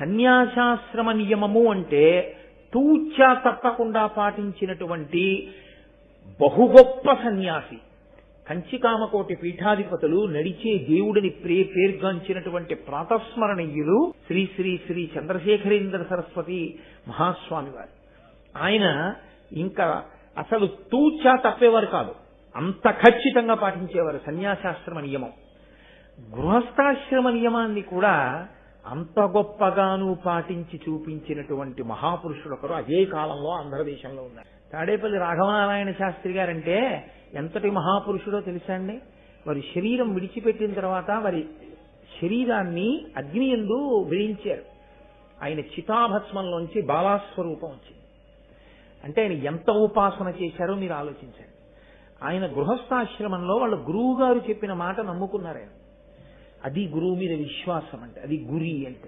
సన్యాసాశ్రమ నియమము అంటే తూచా తప్పకుండా పాటించినటువంటి బహుగొప్ప సన్యాసి. కంచికామకోటి పీఠాధిపతులు నడిచే దేవుడిని ప్రే పేర్గాంచినటువంటి ప్రాతస్మరణీయులు శ్రీ శ్రీ శ్రీ చంద్రశేఖరేంద్ర సరస్వతి మహాస్వామి వారు. ఆయన ఇంకా అసలు తూచా తప్పేవారు కాదు. అంత ఖచ్చితంగా పాటించేవారు సన్యాసాశ్రమ నియమం. గృహస్థాశ్రమ నియమాన్ని కూడా అంత గొప్పగాను పాటించి చూపించినటువంటి మహాపురుషుడు ఒకరు అదే కాలంలో ఆంధ్రదేశంలో ఉన్నారు. తాడేపల్లి రాఘవనారాయణ శాస్త్రి గారంటే ఎంతటి మహాపురుషుడో తెలుసా అండి? వారి శరీరం విడిచిపెట్టిన తర్వాత వారి శరీరాన్ని అగ్ని ఎందు వేయించారు ఆయన చితాభస్మంలోంచి బాలాస్వరూపం వచ్చింది. అంటే ఆయన ఎంత ఉపాసన చేశారో మీరు ఆలోచించండి. ఆయన గృహస్థాశ్రమంలో వాళ్ళ గురువు గారు చెప్పిన మాట నమ్ముకున్నారు ఆయన. అది గురువు మీద విశ్వాసం అంటే అది గురి అంటే.